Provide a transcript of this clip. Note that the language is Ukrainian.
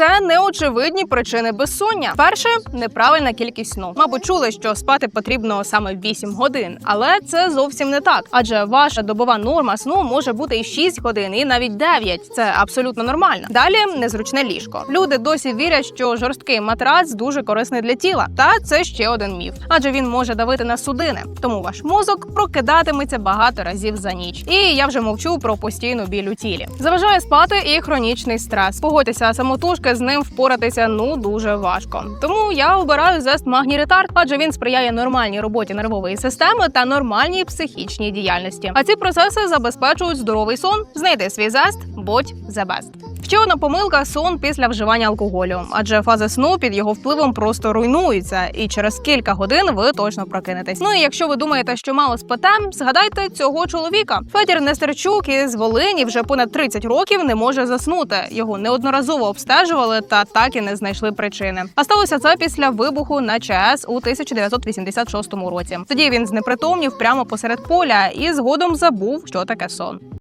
це неочевидні причини безсоння. Перше неправильна кількість сну. Мабуть, чули, що спати потрібно саме 8 годин, але це зовсім не так. Адже ваша добова норма сну може бути і 6 годин, і навіть 9. Це абсолютно нормально. Далі незручне ліжко. Люди досі вірять, що жорсткий матрац дуже корисний для тіла. Та це ще один міф, адже він може давити на судини. Тому ваш мозок прокидатиметься багато разів за ніч. І я вже мовчу про постійну біль у тілі. Заважає спати і хронічний стрес. Погодьтеся, самотужки з ним впоратися ну дуже важко. Тому я обираю зест Магні Ретард, адже він сприяє нормальній роботі нервової системи та нормальній психічній діяльності. А ці процеси забезпечують здоровий сон. Знайди свій зест, будь the best. Ще одна помилка сон після вживання алкоголю, адже фази сну під його впливом просто руйнуються, і через кілька годин ви точно прокинетесь. Ну і якщо ви думаєте, що мало спите, згадайте цього чоловіка. Федір Нестерчук із Волині вже понад 30 років не може заснути. Його неодноразово обстежували та так і не знайшли причини. А сталося це після вибуху на ЧАЕС у 1986 році. Тоді він знепритомнів прямо посеред поля і згодом забув, що таке сон.